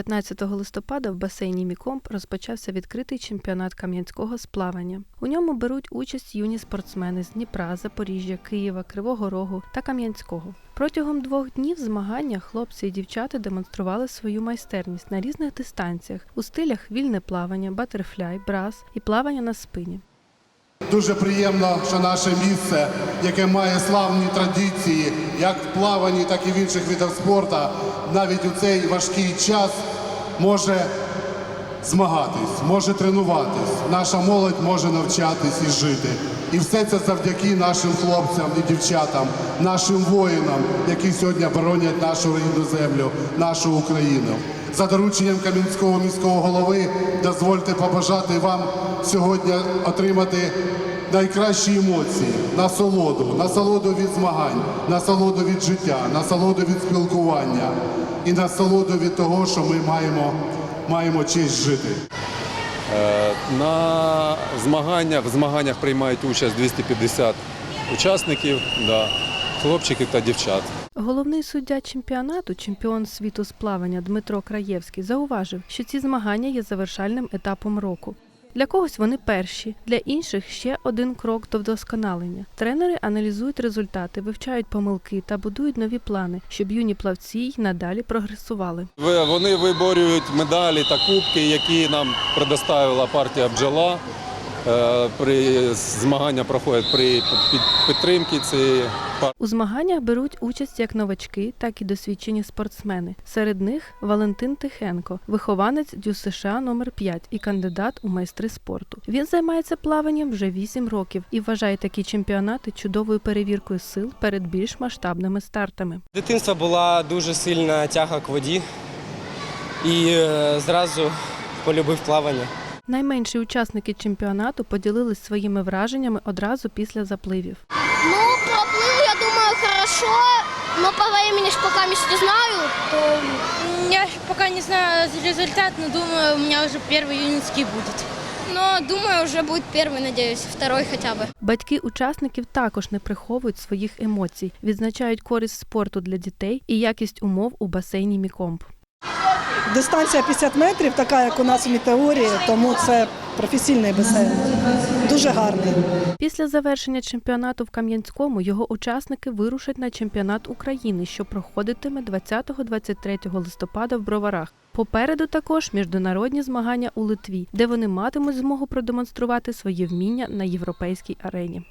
15 листопада в басейні Мікомп розпочався відкритий чемпіонат Кам'янського з плавання. У ньому беруть участь юні спортсмени з Дніпра, Запоріжжя, Києва, Кривого Рогу та Кам'янського. Протягом двох днів змагання хлопці і дівчата демонстрували свою майстерність на різних дистанціях у стилях вільне плавання, батерфляй, брас і плавання на спині. Дуже приємно, що наше місце, яке має славні традиції, як в плаванні, так і в інших видах спорту, навіть у цей важкий час може змагатись, може тренуватись. Наша молодь може навчатись і жити. І все це завдяки нашим хлопцям і дівчатам, нашим воїнам, які сьогодні боронять нашу рідну землю, нашу Україну. За дорученням Кам'янського міського голови дозвольте побажати вам сьогодні отримати найкращі емоції, насолоду, насолоду від змагань, насолоду від життя, насолоду від спілкування і насолоду від того, що ми маємо, маємо честь жити. Е, На змаганнях, в змаганнях приймають участь 250 учасників, да, хлопчиків та дівчат. Головний суддя чемпіонату, чемпіон світу з плавання Дмитро Краєвський, зауважив, що ці змагання є завершальним етапом року. Для когось вони перші, для інших ще один крок до вдосконалення. Тренери аналізують результати, вивчають помилки та будують нові плани, щоб юні плавці й надалі прогресували. Вони виборюють медалі та кубки, які нам предоставила партія бджола. Е, При змагання проходять при під- підтримці цієї. У змаганнях беруть участь як новачки, так і досвідчені спортсмени. Серед них Валентин Тихенко, вихованець Дю США номер 5 і кандидат у майстри спорту. Він займається плаванням вже 8 років і вважає такі чемпіонати чудовою перевіркою сил перед більш масштабними стартами. З Дитинства була дуже сильна тяга к воді і е, зразу полюбив плавання. Найменші учасники чемпіонату поділились своїми враженнями одразу після запливів. Ну, проплыл, я думаю, хорошо, но по времени ж пока не знаю, то Я ж пока не знаю результат, но думаю, у меня уже первый юнитский будет. но думаю, уже будет первый, надеюсь, второй хотя бы. Батьки учасників також не приховують своїх емоцій, відзначають користь спорту для дітей і якість умов у басейні Мікомп. Дистанція 50 метрів, така як у нас у метеорії, тому це професійний басейн. Дуже гарний. Після завершення чемпіонату в Кам'янському його учасники вирушать на чемпіонат України, що проходитиме 20-23 листопада в Броварах. Попереду також міжнародні змагання у Литві, де вони матимуть змогу продемонструвати свої вміння на європейській арені.